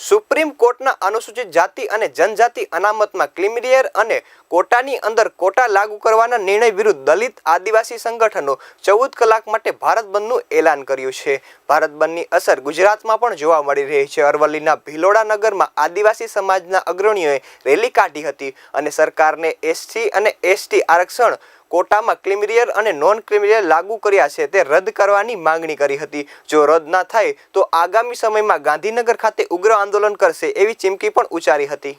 Supreme કોર્ટના અનુસૂચિત જાતિ અને જનજાતિ અનામતમાં ક્લિમિરિયર અને કોટાની અંદર કોટા લાગુ કરવાના નિર્ણય વિરુદ્ધ દલિત આદિવાસી સંગઠનો ચૌદ કલાક માટે ભારત બંધનું એલાન કર્યું છે. ભારત બંધની અસર ગુજરાતમાં પણ જોવા મળી રહી છે. અરવલ્લીના ભિલોડા નગરમાં આદિવાસી સમાજના અગ્રણીઓએ રેલી કાઢી હતી અને સરકારને એસસી અને એસટી આરક્ષણ કોટામાં ક્લિમિરિયર અને નોન ક્લિમિરિયર લાગુ કર્યા છે, તે રદ કરવાની માંગણી કરી હતી. જો રદ ના થાય, તો આગામી સમયમાં ગાંધીનગર ખાતે ઉગ્ર આંદોલન કરશે, એવી ચીમકી પણ ઉચ્ચારી હતી.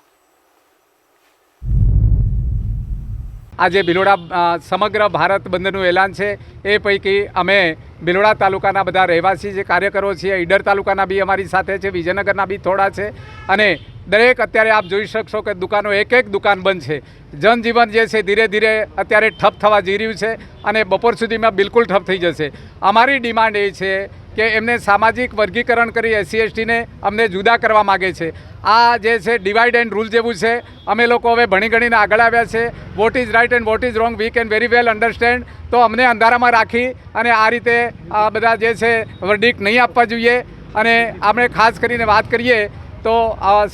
આજે ભિલોડા સમગ્ર ભારત બંધનું એલાન છે. એ પૈકી અમે ભિલોડા તાલુકાના બધા રહેવાસી જે કાર્યકરો છીએ, ઈડર તાલુકાના બી અમારી સાથે છે, વિજયનગરના બી થોડા છે. અને દરેક અત્યારે આપ જોઈ શકશો કે દુકાનો એક એક દુકાન બંધ છે. જનજીવન જે છે ધીરે ધીરે અત્યારે ઠપ થવા જઈ રહ્યું છે અને બપોર સુધીમાં બિલકુલ ઠપ થઈ જશે. અમારી ડિમાન્ડ એ છે કે એમને સામાજિક વર્ગીકરણ કરી એસસી એસટીને અમને જુદા કરવા માગે છે. આ જે છે ડિવાઈડ એન્ડ રૂલ જેવું છે, અમે લોકો હવે ભણી ગણીને આગળ આવ્યા છે. What is right and what is wrong we can very well understand તો અમને અંધારામાં રાખી અને આ રીતે આ બધા જે છે વર્ડિક નહીં આપવા જોઈએ. અને આપણે ખાસ કરીને વાત કરીએ તો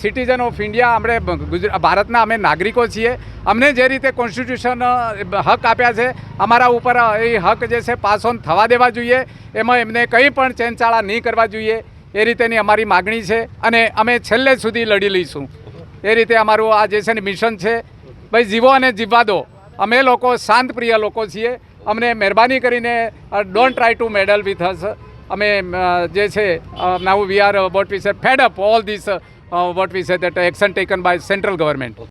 સિટીઝન ઓફ ઇન્ડિયા આપણે ભારતના અમે નાગરિકો છીએ. અમને જે રીતે કોન્સ્ટિટ્યુશન હક આપ્યા છે, અમારા ઉપર એ હક જે છે પાસ ઓન થવા દેવા જોઈએ. એમાં એમને કંઈ પણ ચેનચાળા નહીં કરવા જોઈએ. એ રીતેની અમારી માગણી છે અને અમે છેલ્લે સુધી લડી લઈશું. એ રીતે અમારું આ જે છે ને મિશન છે, ભાઈ જીવો અને જીવવા દો અમે લોકો શાંતપ્રિય લોકો છીએ. અમને મહેરબાની કરીને don't try to meddle with us અમે જે છે now we are what we say fed up all this what we say that action taken by central government